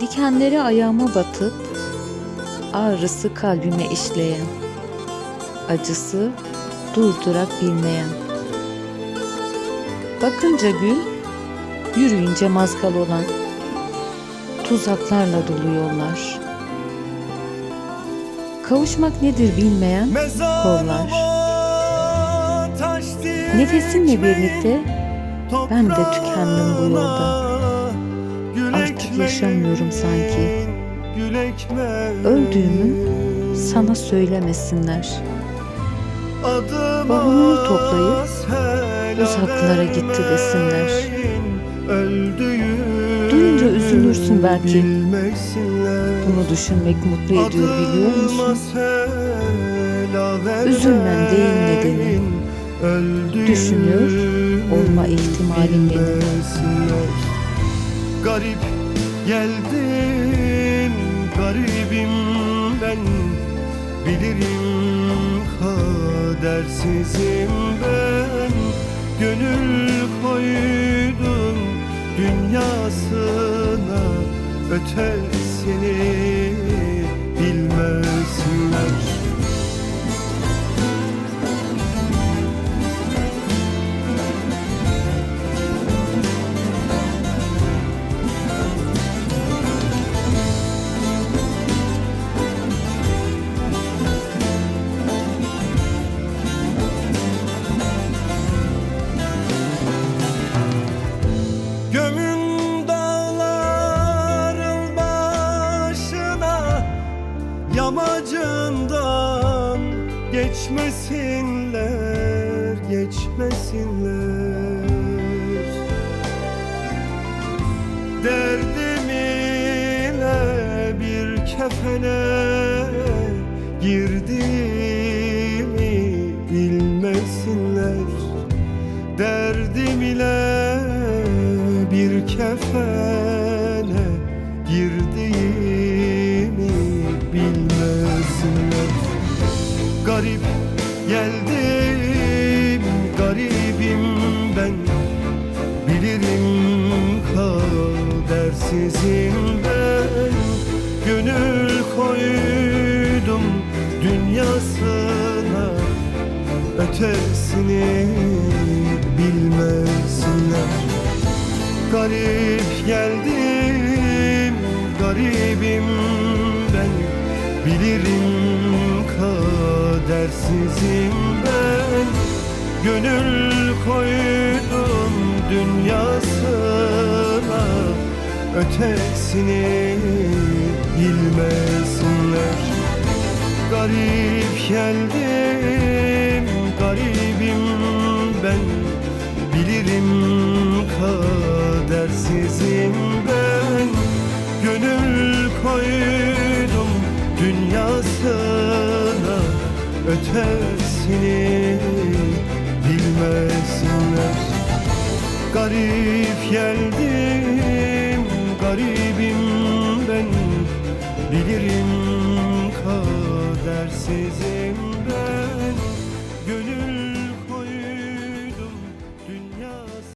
Dikenleri ayağıma batıp ağrısı kalbime işleyen, acısı durdurak bilmeyen. Bakınca gül, yürüyünce mazgal olan, tuzaklarla dolu yollar. Kavuşmak nedir bilmeyen kollar. Nefesimle birlikte ben de tükendim bu yolda. Artık yaşamıyorum sanki. Öldüğümü sana söylemesinler. Bavulumu toplayıp uzaklara gitti desinler. Duyunca üzülürsün belki. Bunu düşünmek mutlu ediyor biliyor musun? Üzülmen değil nedeni. Düşünüyor olma ihtimalim benim. Garip geldim, garibim ben Bilirim kadersizim ben. Gönül koydum dünyasına Ötesini Gömün dağların başına Yamacından geçmesinler, geçmesinler. Derdim ile bir kefene girdiğimi bilmesinler. Derdim ile bir kefene girdiğimi bilmesinler Garip geldim, garibim ben. Bilirim kadersizim ben. Gönül koydum dünyasına Ötesini bilmesinler Garip geldim, garibim ben. Bilirim kadersizim ben. Gönül koydum dünyasına. Ötesini bilmesinler. Garip geldim, kadersizim ben Gönül koydum dünyasına. Ötesini bilmesinler Garip geldim, garibim ben. Bilirim kadersizim ben. Gönül